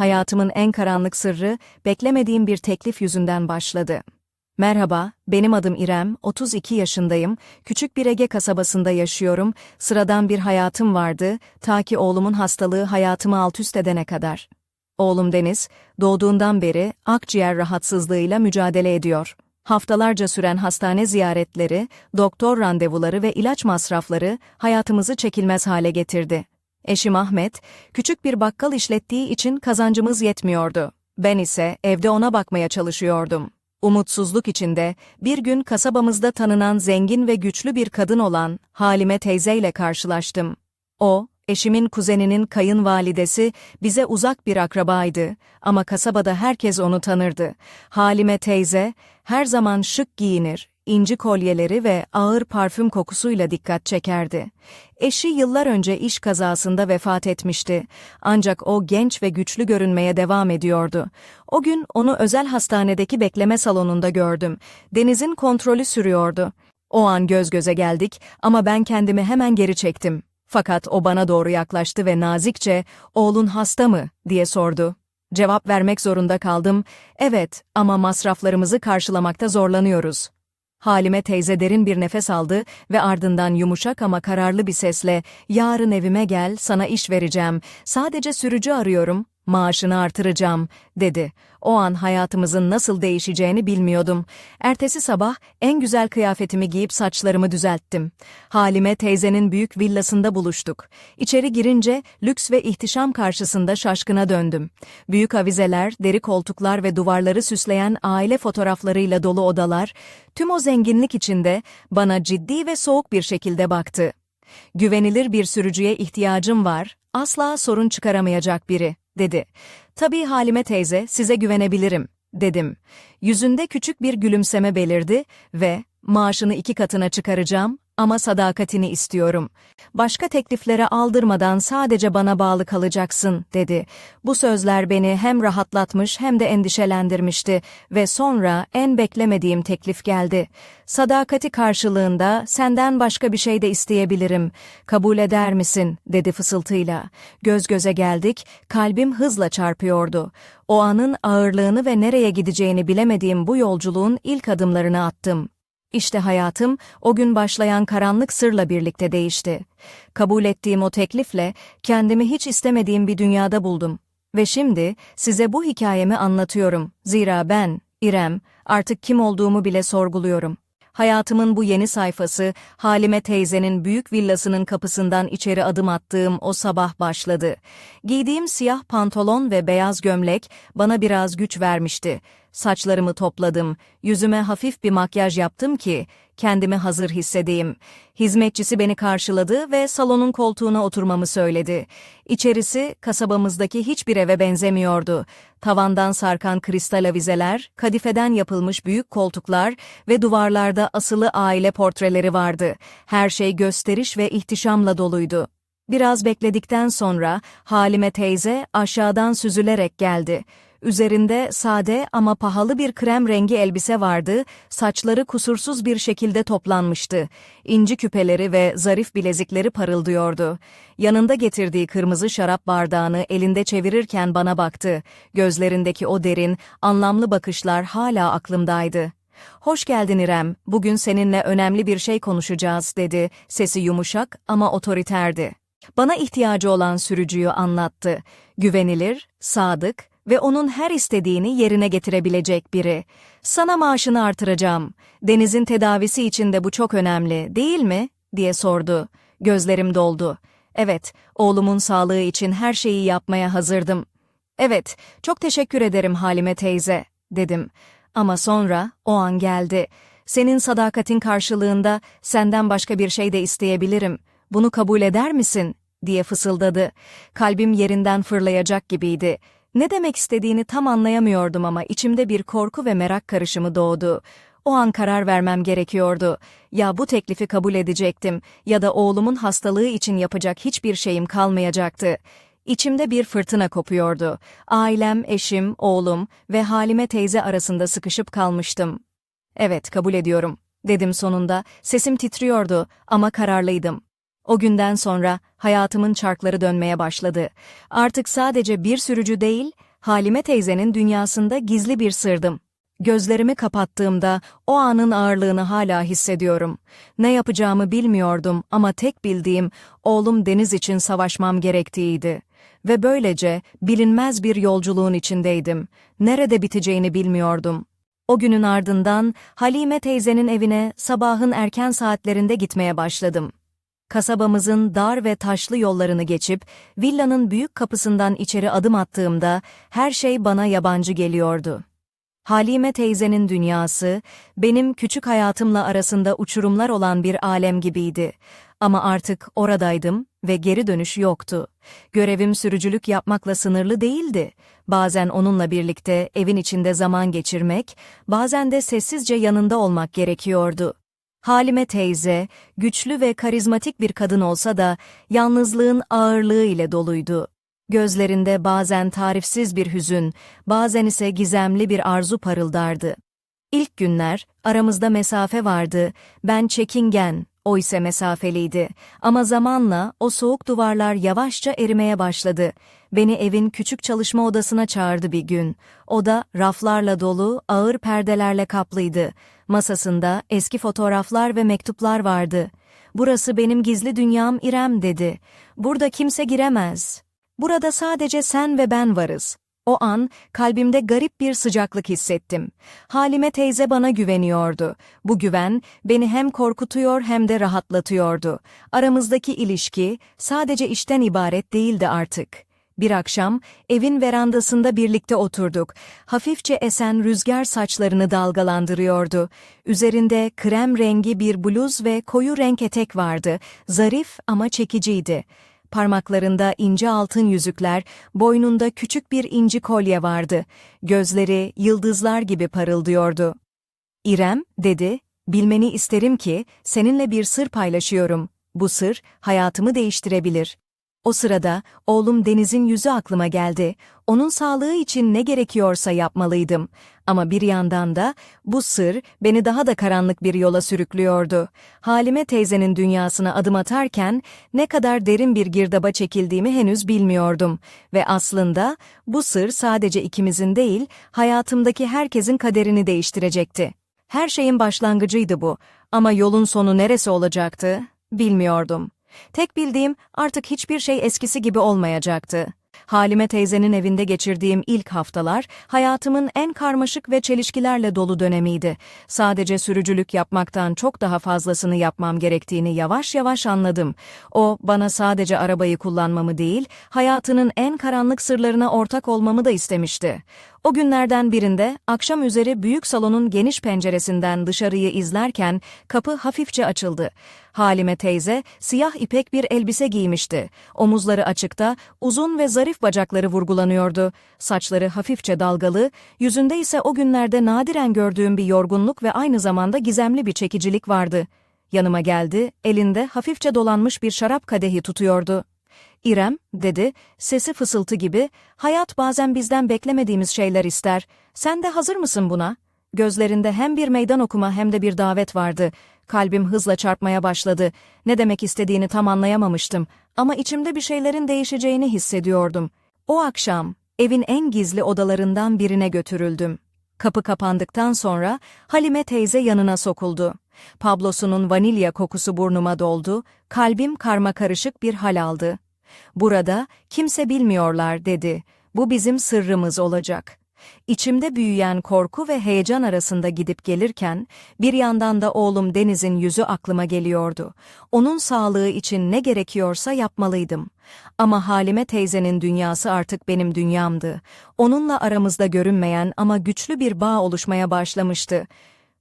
Hayatımın en karanlık sırrı beklemediğim bir teklif yüzünden başladı. Merhaba, benim adım İrem, 32 yaşındayım, küçük bir Ege kasabasında yaşıyorum, sıradan bir hayatım vardı, ta ki oğlumun hastalığı hayatımı alt üst edene kadar. Oğlum Deniz, doğduğundan beri akciğer rahatsızlığıyla mücadele ediyor. Haftalarca süren hastane ziyaretleri, doktor randevuları ve ilaç masrafları hayatımızı çekilmez hale getirdi. Eşim Ahmet, küçük bir bakkal işlettiği için kazancımız yetmiyordu. Ben ise evde ona bakmaya çalışıyordum. Umutsuzluk içinde bir gün kasabamızda tanınan zengin ve güçlü bir kadın olan Halime teyzeyle karşılaştım. O, eşimin kuzeninin kayınvalidesi, bize uzak bir akrabaydı ama kasabada herkes onu tanırdı. Halime teyze, her zaman şık giyinir, inci kolyeleri ve ağır parfüm kokusuyla dikkat çekerdi. Eşi yıllar önce iş kazasında vefat etmişti. Ancak o genç ve güçlü görünmeye devam ediyordu. O gün onu özel hastanedeki bekleme salonunda gördüm. Deniz'in kontrolü sürüyordu. O an göz göze geldik ama ben kendimi hemen geri çektim. Fakat o bana doğru yaklaştı ve nazikçe, "Oğlun hasta mı?" diye sordu. Cevap vermek zorunda kaldım. Evet ama masraflarımızı karşılamakta zorlanıyoruz. Halime teyze derin bir nefes aldı ve ardından yumuşak ama kararlı bir sesle "Yarın evime gel, sana iş vereceğim. Sadece sürücü arıyorum, maaşını artıracağım." dedi. O an hayatımızın nasıl değişeceğini bilmiyordum. Ertesi sabah en güzel kıyafetimi giyip saçlarımı düzelttim. Halime teyzenin büyük villasında buluştuk. İçeri girince lüks ve ihtişam karşısında şaşkına döndüm. Büyük avizeler, deri koltuklar ve duvarları süsleyen aile fotoğraflarıyla dolu odalar, tüm o zenginlik içinde bana ciddi ve soğuk bir şekilde baktı. Güvenilir bir sürücüye ihtiyacım var, asla sorun çıkaramayacak biri, dedi. Tabii Halime teyze, size güvenebilirim, dedim. Yüzünde küçük bir gülümseme belirdi ve maaşını iki katına çıkaracağım ama sadakatini istiyorum. Başka tekliflere aldırmadan sadece bana bağlı kalacaksın, dedi. Bu sözler beni hem rahatlatmış hem de endişelendirmişti ve sonra en beklemediğim teklif geldi. Sadakati karşılığında senden başka bir şey de isteyebilirim. Kabul eder misin, dedi fısıltıyla. Göz göze geldik, kalbim hızla çarpıyordu. O anın ağırlığını ve nereye gideceğini bilemediğim bu yolculuğun ilk adımlarını attım. İşte hayatım o gün başlayan karanlık sırla birlikte değişti. Kabul ettiğim o teklifle kendimi hiç istemediğim bir dünyada buldum. Ve şimdi size bu hikayemi anlatıyorum. Zira ben, İrem, artık kim olduğumu bile sorguluyorum. Hayatımın bu yeni sayfası, Halime teyzenin büyük villasının kapısından içeri adım attığım o sabah başladı. Giydiğim siyah pantolon ve beyaz gömlek bana biraz güç vermişti. Saçlarımı topladım, yüzüme hafif bir makyaj yaptım ki kendimi hazır hissedeyim. Hizmetçisi beni karşıladı ve salonun koltuğuna oturmamı söyledi. İçerisi kasabamızdaki hiçbir eve benzemiyordu. Tavandan sarkan kristal avizeler, kadifeden yapılmış büyük koltuklar ve duvarlarda asılı aile portreleri vardı. Her şey gösteriş ve ihtişamla doluydu. Biraz bekledikten sonra Halime teyze aşağıdan süzülerek geldi. Üzerinde sade ama pahalı bir krem rengi elbise vardı, saçları kusursuz bir şekilde toplanmıştı. İnci küpeleri ve zarif bilezikleri parıldıyordu. Yanında getirdiği kırmızı şarap bardağını elinde çevirirken bana baktı. Gözlerindeki o derin, anlamlı bakışlar hala aklımdaydı. Hoş geldin İrem, bugün seninle önemli bir şey konuşacağız, dedi. Sesi yumuşak ama otoriterdi. Bana ihtiyacı olan sürücüyü anlattı. Güvenilir, sadık, ve onun her istediğini yerine getirebilecek biri. Sana maaşını artıracağım. Deniz'in tedavisi için de bu çok önemli, değil mi? diye sordu. Gözlerim doldu. Evet, oğlumun sağlığı için her şeyi yapmaya hazırdım. Evet, çok teşekkür ederim Halime teyze, dedim. Ama sonra o an geldi. Senin sadakatin karşılığında senden başka bir şey de isteyebilirim. Bunu kabul eder misin? diye fısıldadı. Kalbim yerinden fırlayacak gibiydi. Ne demek istediğini tam anlayamıyordum ama içimde bir korku ve merak karışımı doğdu. O an karar vermem gerekiyordu. Ya bu teklifi kabul edecektim ya da oğlumun hastalığı için yapacak hiçbir şeyim kalmayacaktı. İçimde bir fırtına kopuyordu. Ailem, eşim, oğlum ve Halime teyze arasında sıkışıp kalmıştım. Evet, kabul ediyorum, dedim sonunda. Sesim titriyordu ama kararlıydım. O günden sonra hayatımın çarkları dönmeye başladı. Artık sadece bir sürücü değil, Halime teyzenin dünyasında gizli bir sırdım. Gözlerimi kapattığımda o anın ağırlığını hala hissediyorum. Ne yapacağımı bilmiyordum ama tek bildiğim oğlum Deniz için savaşmam gerektiğiydi. Ve böylece bilinmez bir yolculuğun içindeydim. Nerede biteceğini bilmiyordum. O günün ardından Halime teyzenin evine sabahın erken saatlerinde gitmeye başladım. Kasabamızın dar ve taşlı yollarını geçip villanın büyük kapısından içeri adım attığımda her şey bana yabancı geliyordu. Halime teyzenin dünyası, benim küçük hayatımla arasında uçurumlar olan bir alem gibiydi. Ama artık oradaydım ve geri dönüş yoktu. Görevim sürücülük yapmakla sınırlı değildi. Bazen onunla birlikte evin içinde zaman geçirmek, bazen de sessizce yanında olmak gerekiyordu. Halime teyze, güçlü ve karizmatik bir kadın olsa da yalnızlığın ağırlığı ile doluydu. Gözlerinde bazen tarifsiz bir hüzün, bazen ise gizemli bir arzu parıldardı. İlk günler, aramızda mesafe vardı, ben çekingen, o ise mesafeliydi. Ama zamanla o soğuk duvarlar yavaşça erimeye başladı. Beni evin küçük çalışma odasına çağırdı bir gün. Oda raflarla dolu, ağır perdelerle kaplıydı. Masasında eski fotoğraflar ve mektuplar vardı. Burası benim gizli dünyam İrem dedi. Burada kimse giremez. Burada sadece sen ve ben varız. O an kalbimde garip bir sıcaklık hissettim. Halime teyze bana güveniyordu. Bu güven beni hem korkutuyor hem de rahatlatıyordu. Aramızdaki ilişki sadece işten ibaret değildi artık. Bir akşam evin verandasında birlikte oturduk. Hafifçe esen rüzgar saçlarını dalgalandırıyordu. Üzerinde krem rengi bir bluz ve koyu renk etek vardı. Zarif ama çekiciydi. Parmaklarında ince altın yüzükler, boynunda küçük bir inci kolye vardı. Gözleri yıldızlar gibi parıldıyordu. İrem, dedi, bilmeni isterim ki seninle bir sır paylaşıyorum. Bu sır hayatımı değiştirebilir. O sırada oğlum Deniz'in yüzü aklıma geldi. Onun sağlığı için ne gerekiyorsa yapmalıydım. Ama bir yandan da bu sır beni daha da karanlık bir yola sürüklüyordu. Halime teyzenin dünyasına adım atarken ne kadar derin bir girdaba çekildiğimi henüz bilmiyordum. Ve aslında bu sır sadece ikimizin değil, hayatımdaki herkesin kaderini değiştirecekti. Her şeyin başlangıcıydı bu ama yolun sonu neresi olacaktı bilmiyordum. Tek bildiğim artık hiçbir şey eskisi gibi olmayacaktı. Halime teyzenin evinde geçirdiğim ilk haftalar hayatımın en karmaşık ve çelişkilerle dolu dönemiydi. Sadece sürücülük yapmaktan çok daha fazlasını yapmam gerektiğini yavaş yavaş anladım. O bana sadece arabayı kullanmamı değil, hayatının en karanlık sırlarına ortak olmamı da istemişti. O günlerden birinde akşam üzeri büyük salonun geniş penceresinden dışarıyı izlerken kapı hafifçe açıldı. Halime teyze siyah ipek bir elbise giymişti. Omuzları açıkta, uzun ve zarif bacakları vurgulanıyordu. Saçları hafifçe dalgalı, yüzünde ise o günlerde nadiren gördüğüm bir yorgunluk ve aynı zamanda gizemli bir çekicilik vardı. Yanıma geldi, elinde hafifçe dolanmış bir şarap kadehi tutuyordu. İrem, dedi, sesi fısıltı gibi, hayat bazen bizden beklemediğimiz şeyler ister. Sen de hazır mısın buna? Gözlerinde hem bir meydan okuma hem de bir davet vardı. Kalbim hızla çarpmaya başladı. Ne demek istediğini tam anlayamamıştım ama içimde bir şeylerin değişeceğini hissediyordum. O akşam evin en gizli odalarından birine götürüldüm. Kapı kapandıktan sonra Halime teyze yanına sokuldu. Pablosunun vanilya kokusu burnuma doldu, kalbim karma karışık bir hal aldı. Burada kimse bilmiyorlar dedi. Bu bizim sırrımız olacak. İçimde büyüyen korku ve heyecan arasında gidip gelirken, bir yandan da oğlum Deniz'in yüzü aklıma geliyordu. Onun sağlığı için ne gerekiyorsa yapmalıydım. Ama Halime teyzenin dünyası artık benim dünyamdı. Onunla aramızda görünmeyen ama güçlü bir bağ oluşmaya başlamıştı.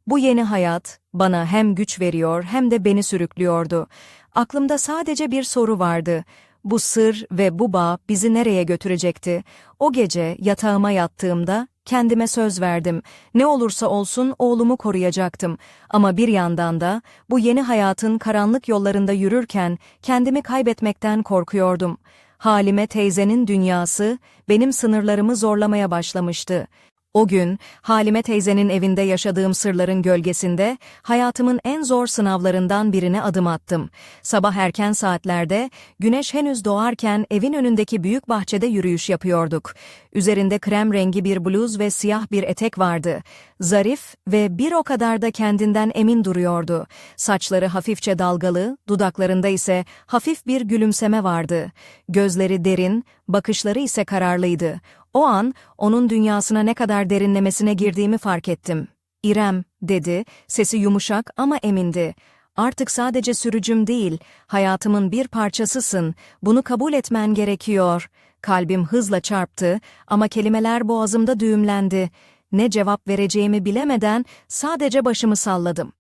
Bu yeni hayat, bana hem güç veriyor hem de beni sürüklüyordu. Aklımda sadece bir soru vardı. Bu sır ve bu bağ bizi nereye götürecekti? O gece yatağıma yattığımda kendime söz verdim. Ne olursa olsun oğlumu koruyacaktım. Ama bir yandan da bu yeni hayatın karanlık yollarında yürürken kendimi kaybetmekten korkuyordum. Halime teyzenin dünyası benim sınırlarımı zorlamaya başlamıştı. O gün, Halime teyzenin evinde yaşadığım sırların gölgesinde, hayatımın en zor sınavlarından birine adım attım. Sabah erken saatlerde, güneş henüz doğarken evin önündeki büyük bahçede yürüyüş yapıyorduk. Üzerinde krem rengi bir bluz ve siyah bir etek vardı. Zarif ve bir o kadar da kendinden emin duruyordu. Saçları hafifçe dalgalı, dudaklarında ise hafif bir gülümseme vardı. Gözleri derin, bakışları ise kararlıydı. O an onun dünyasına ne kadar derinlemesine girdiğimi fark ettim. İrem, dedi, sesi yumuşak ama emindi. Artık sadece sürücüm değil, hayatımın bir parçasısın, bunu kabul etmen gerekiyor. Kalbim hızla çarptı ama kelimeler boğazımda düğümlendi. Ne cevap vereceğimi bilemeden sadece başımı salladım.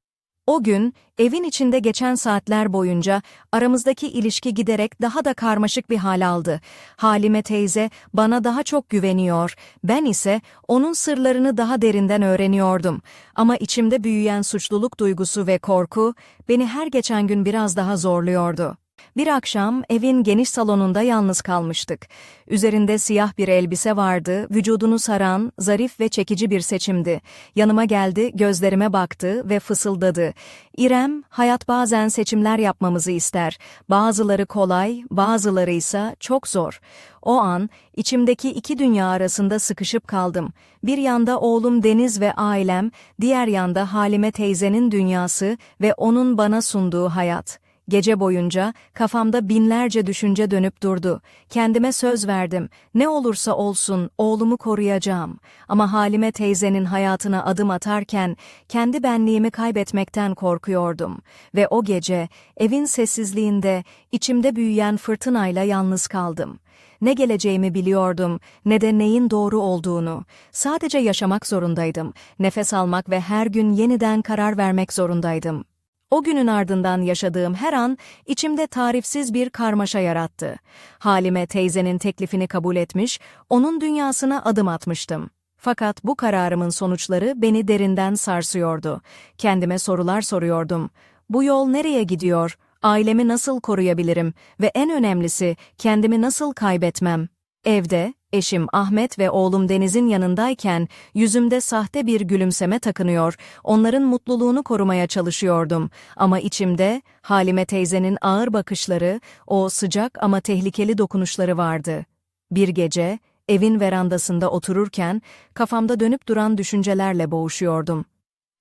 O gün, evin içinde geçen saatler boyunca aramızdaki ilişki giderek daha da karmaşık bir hal aldı. Halime teyze bana daha çok güveniyor, ben ise onun sırlarını daha derinden öğreniyordum. Ama içimde büyüyen suçluluk duygusu ve korku beni her geçen gün biraz daha zorluyordu. Bir akşam evin geniş salonunda yalnız kalmıştık. Üzerinde siyah bir elbise vardı, vücudunu saran, zarif ve çekici bir seçimdi. Yanıma geldi, gözlerime baktı ve fısıldadı. İrem, hayat bazen seçimler yapmamızı ister. Bazıları kolay, bazıları ise çok zor. O an, içimdeki iki dünya arasında sıkışıp kaldım. Bir yanda oğlum Deniz ve ailem, diğer yanda Halime teyzenin dünyası ve onun bana sunduğu hayat. Gece boyunca kafamda binlerce düşünce dönüp durdu. Kendime söz verdim. Ne olursa olsun oğlumu koruyacağım. Ama Halime teyzenin hayatına adım atarken kendi benliğimi kaybetmekten korkuyordum. Ve o gece evin sessizliğinde içimde büyüyen fırtınayla yalnız kaldım. Ne geleceğimi biliyordum, ne de neyin doğru olduğunu. Sadece yaşamak zorundaydım. Nefes almak ve her gün yeniden karar vermek zorundaydım. O günün ardından yaşadığım her an içimde tarifsiz bir karmaşa yarattı. Halime teyzenin teklifini kabul etmiş, onun dünyasına adım atmıştım. Fakat bu kararımın sonuçları beni derinden sarsıyordu. Kendime sorular soruyordum. Bu yol nereye gidiyor? Ailemi nasıl koruyabilirim? Ve en önemlisi, kendimi nasıl kaybetmem? Evde, eşim Ahmet ve oğlum Deniz'in yanındayken yüzümde sahte bir gülümseme takınıyor, onların mutluluğunu korumaya çalışıyordum. Ama içimde Halime teyzenin ağır bakışları, o sıcak ama tehlikeli dokunuşları vardı. Bir gece, evin verandasında otururken kafamda dönüp duran düşüncelerle boğuşuyordum.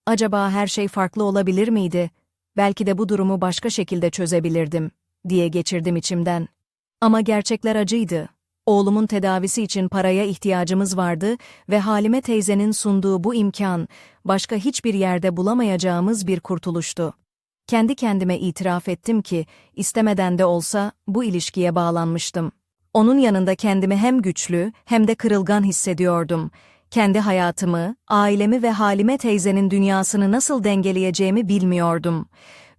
Acaba her şey farklı olabilir miydi? Belki de bu durumu başka şekilde çözebilirdim, diye geçirdim içimden. Ama gerçekler acıydı. Oğlumun tedavisi için paraya ihtiyacımız vardı ve Halime teyzenin sunduğu bu imkan, başka hiçbir yerde bulamayacağımız bir kurtuluştu. Kendi kendime itiraf ettim ki, istemeden de olsa bu ilişkiye bağlanmıştım. Onun yanında kendimi hem güçlü hem de kırılgan hissediyordum. Kendi hayatımı, ailemi ve Halime teyzenin dünyasını nasıl dengeleyeceğimi bilmiyordum.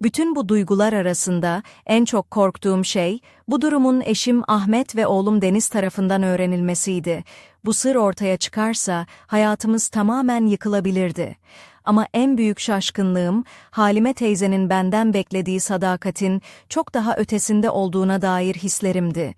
Bütün bu duygular arasında en çok korktuğum şey, bu durumun eşim Ahmet ve oğlum Deniz tarafından öğrenilmesiydi. Bu sır ortaya çıkarsa hayatımız tamamen yıkılabilirdi. Ama en büyük şaşkınlığım, Halime teyzenin benden beklediği sadakatin çok daha ötesinde olduğuna dair hislerimdi.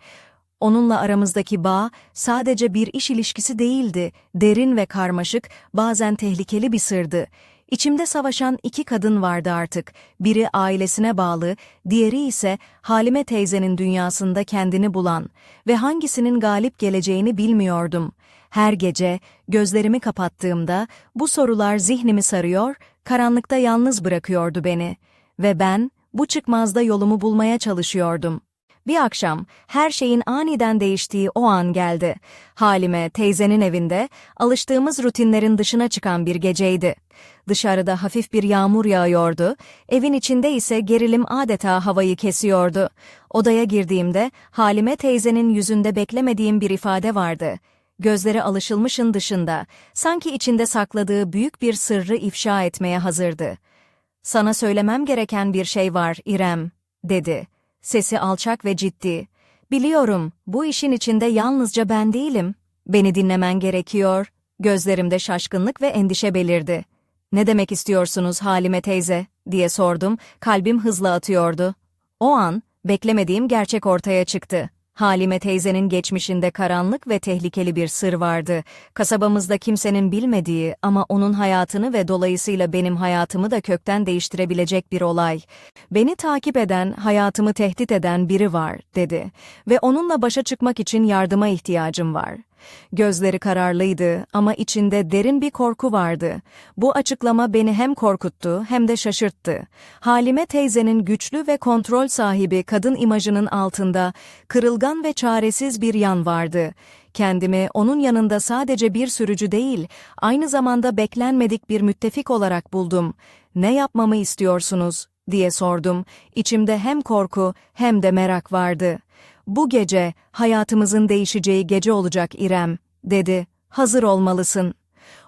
Onunla aramızdaki bağ sadece bir iş ilişkisi değildi, derin ve karmaşık, bazen tehlikeli bir sırdı. İçimde savaşan iki kadın vardı artık. Biri ailesine bağlı, diğeri ise Halime teyzenin dünyasında kendini bulan ve hangisinin galip geleceğini bilmiyordum. Her gece gözlerimi kapattığımda bu sorular zihnimi sarıyor, karanlıkta yalnız bırakıyordu beni ve ben bu çıkmazda yolumu bulmaya çalışıyordum. Bir akşam her şeyin aniden değiştiği o an geldi. Halime teyzenin evinde alıştığımız rutinlerin dışına çıkan bir geceydi. Dışarıda hafif bir yağmur yağıyordu, evin içinde ise gerilim adeta havayı kesiyordu. Odaya girdiğimde Halime teyzenin yüzünde beklemediğim bir ifade vardı. Gözleri alışılmışın dışında, sanki içinde sakladığı büyük bir sırrı ifşa etmeye hazırdı. Sana söylemem gereken bir şey var İrem, dedi. Sesi alçak ve ciddi. Biliyorum, bu işin içinde yalnızca ben değilim. Beni dinlemen gerekiyor. Gözlerimde şaşkınlık ve endişe belirdi. Ne demek istiyorsunuz Halime teyze? diye sordum, kalbim hızla atıyordu. O an, beklemediğim gerçek ortaya çıktı. Halime teyzenin geçmişinde karanlık ve tehlikeli bir sır vardı. Kasabamızda kimsenin bilmediği ama onun hayatını ve dolayısıyla benim hayatımı da kökten değiştirebilecek bir olay. Beni takip eden, hayatımı tehdit eden biri var, dedi. Ve onunla başa çıkmak için yardıma ihtiyacım var. Gözleri kararlıydı ama içinde derin bir korku vardı. Bu açıklama beni hem korkuttu hem de şaşırttı. Halime teyzenin güçlü ve kontrol sahibi kadın imajının altında kırılgan ve çaresiz bir yan vardı. Kendimi onun yanında sadece bir sürücü değil, aynı zamanda beklenmedik bir müttefik olarak buldum. Ne yapmamı istiyorsunuz? diye sordum. İçimde hem korku hem de merak vardı. Bu gece hayatımızın değişeceği gece olacak İrem, dedi. Hazır olmalısın.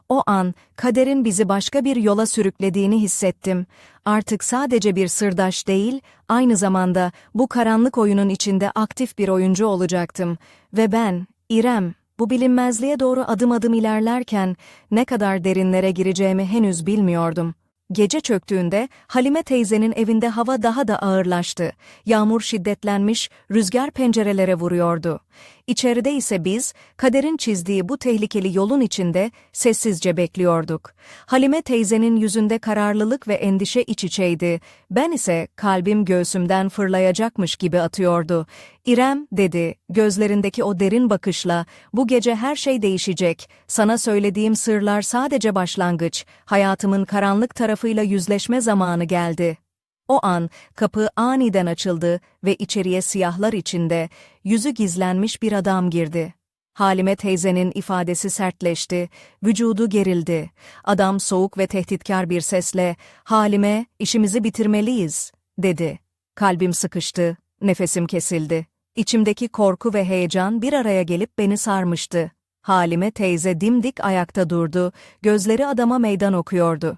O an kaderin bizi başka bir yola sürüklediğini hissettim. Artık sadece bir sırdaş değil, aynı zamanda bu karanlık oyunun içinde aktif bir oyuncu olacaktım. Ve ben, İrem, bu bilinmezliğe doğru adım adım ilerlerken ne kadar derinlere gireceğimi henüz bilmiyordum. Gece çöktüğünde Halime teyzenin evinde hava daha da ağırlaştı. Yağmur şiddetlenmiş, rüzgar pencerelere vuruyordu. İçeride ise biz, kaderin çizdiği bu tehlikeli yolun içinde sessizce bekliyorduk. Halime teyzenin yüzünde kararlılık ve endişe iç içeydi. Ben ise kalbim göğsümden fırlayacakmış gibi atıyordu. İrem, dedi, gözlerindeki o derin bakışla, bu gece her şey değişecek. Sana söylediğim sırlar sadece başlangıç. Hayatımın karanlık tarafıyla yüzleşme zamanı geldi. O an kapı aniden açıldı ve içeriye siyahlar içinde yüzü gizlenmiş bir adam girdi. Halime teyzenin ifadesi sertleşti, vücudu gerildi. Adam soğuk ve tehditkar bir sesle, Halime, işimizi bitirmeliyiz, dedi. Kalbim sıkıştı, nefesim kesildi. İçimdeki korku ve heyecan bir araya gelip beni sarmıştı. Halime teyze dimdik ayakta durdu, gözleri adama meydan okuyordu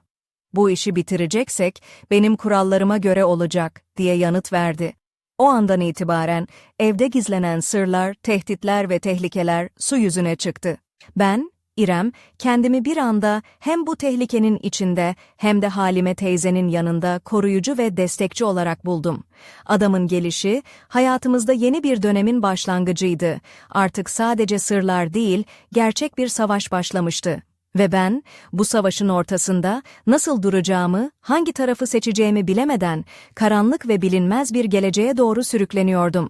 bu işi bitireceksek benim kurallarıma göre olacak diye yanıt verdi. O andan itibaren evde gizlenen sırlar, tehditler ve tehlikeler su yüzüne çıktı. Ben, İrem, kendimi bir anda hem bu tehlikenin içinde hem de Halime teyzenin yanında koruyucu ve destekçi olarak buldum. Adamın gelişi, hayatımızda yeni bir dönemin başlangıcıydı. Artık sadece sırlar değil, gerçek bir savaş başlamıştı. Ve ben, bu savaşın ortasında nasıl duracağımı, hangi tarafı seçeceğimi bilemeden karanlık ve bilinmez bir geleceğe doğru sürükleniyordum.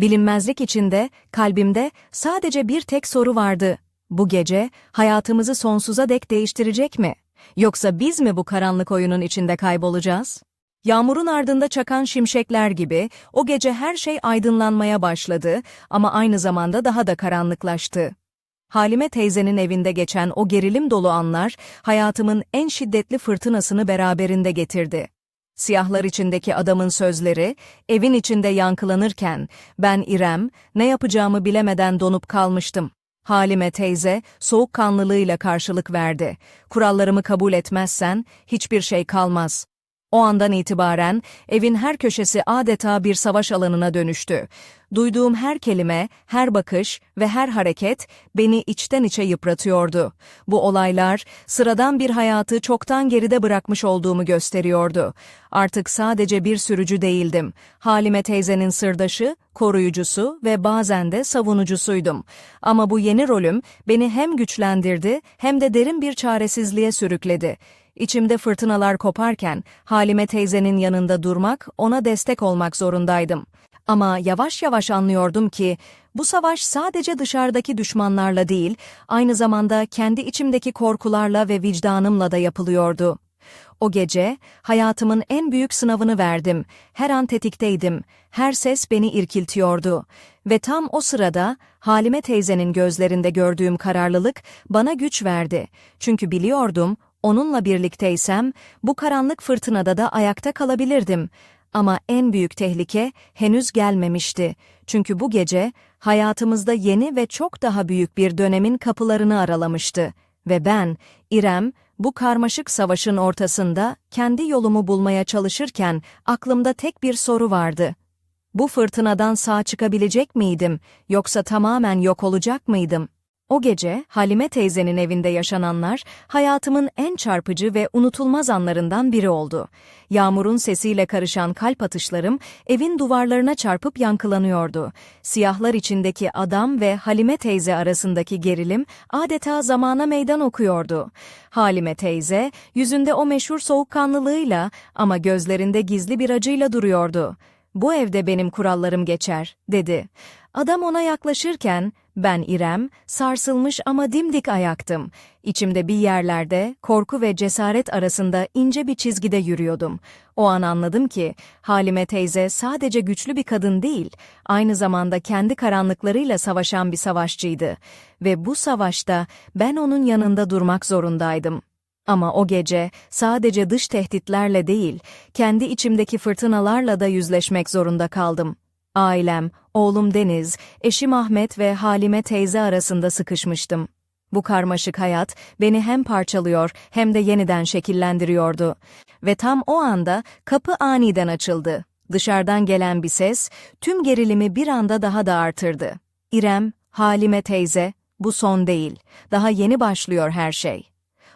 Bilinmezlik içinde, kalbimde sadece bir tek soru vardı. Bu gece hayatımızı sonsuza dek değiştirecek mi? Yoksa biz mi bu karanlık oyunun içinde kaybolacağız? Yağmurun ardında çakan şimşekler gibi o gece her şey aydınlanmaya başladı ama aynı zamanda daha da karanlıklaştı. Halime teyzenin evinde geçen o gerilim dolu anlar, hayatımın en şiddetli fırtınasını beraberinde getirdi. Siyahlar içindeki adamın sözleri, evin içinde yankılanırken, ben İrem, ne yapacağımı bilemeden donup kalmıştım. Halime teyze, soğukkanlılığıyla karşılık verdi. Kurallarımı kabul etmezsen, hiçbir şey kalmaz. O andan itibaren evin her köşesi adeta bir savaş alanına dönüştü. Duyduğum her kelime, her bakış ve her hareket beni içten içe yıpratıyordu. Bu olaylar sıradan bir hayatı çoktan geride bırakmış olduğumu gösteriyordu. Artık sadece bir sürücü değildim. Halime teyzenin sırdaşı, koruyucusu ve bazen de savunucusuydum. Ama bu yeni rolüm beni hem güçlendirdi hem de derin bir çaresizliğe sürükledi. İçimde fırtınalar koparken Halime teyzenin yanında durmak, ona destek olmak zorundaydım. Ama yavaş yavaş anlıyordum ki bu savaş sadece dışarıdaki düşmanlarla değil, aynı zamanda kendi içimdeki korkularla ve vicdanımla da yapılıyordu. O gece hayatımın en büyük sınavını verdim. Her an tetikteydim. Her ses beni irkiltiyordu. Ve tam o sırada Halime teyzenin gözlerinde gördüğüm kararlılık bana güç verdi. Çünkü biliyordum onunla birlikteysem bu karanlık fırtınada da ayakta kalabilirdim. Ama en büyük tehlike henüz gelmemişti. Çünkü bu gece hayatımızda yeni ve çok daha büyük bir dönemin kapılarını aralamıştı. Ve ben, İrem, bu karmaşık savaşın ortasında kendi yolumu bulmaya çalışırken aklımda tek bir soru vardı. Bu fırtınadan sağ çıkabilecek miydim yoksa tamamen yok olacak mıydım? O gece Halime teyzenin evinde yaşananlar hayatımın en çarpıcı ve unutulmaz anlarından biri oldu. Yağmurun sesiyle karışan kalp atışlarım evin duvarlarına çarpıp yankılanıyordu. Siyahlar içindeki adam ve Halime teyze arasındaki gerilim adeta zamana meydan okuyordu. Halime teyze yüzünde o meşhur soğukkanlılığıyla ama gözlerinde gizli bir acıyla duruyordu. Bu evde benim kurallarım geçer, dedi. Adam ona yaklaşırken, ben İrem, sarsılmış ama dimdik ayaktım. İçimde bir yerlerde, korku ve cesaret arasında ince bir çizgide yürüyordum. O an anladım ki, Halime teyze sadece güçlü bir kadın değil, aynı zamanda kendi karanlıklarıyla savaşan bir savaşçıydı. Ve bu savaşta ben onun yanında durmak zorundaydım. Ama o gece sadece dış tehditlerle değil, kendi içimdeki fırtınalarla da yüzleşmek zorunda kaldım. Ailem, oğlum Deniz, eşim Ahmet ve Halime teyze arasında sıkışmıştım. Bu karmaşık hayat beni hem parçalıyor hem de yeniden şekillendiriyordu. Ve tam o anda kapı aniden açıldı. Dışarıdan gelen bir ses tüm gerilimi bir anda daha da artırdı. İrem, Halime teyze, bu son değil. Daha yeni başlıyor her şey.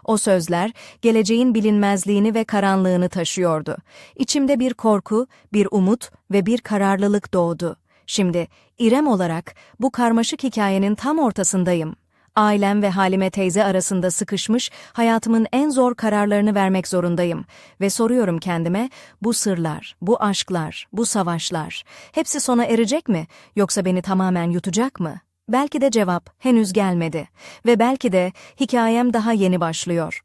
O sözler, geleceğin bilinmezliğini ve karanlığını taşıyordu. İçimde bir korku, bir umut ve bir kararlılık doğdu. Şimdi, İrem olarak bu karmaşık hikayenin tam ortasındayım. Ailem ve Halime teyze arasında sıkışmış, hayatımın en zor kararlarını vermek zorundayım. Ve soruyorum kendime, bu sırlar, bu aşklar, bu savaşlar, hepsi sona erecek mi, yoksa beni tamamen yutacak mı? Belki de cevap henüz gelmedi ve belki de hikayem daha yeni başlıyor.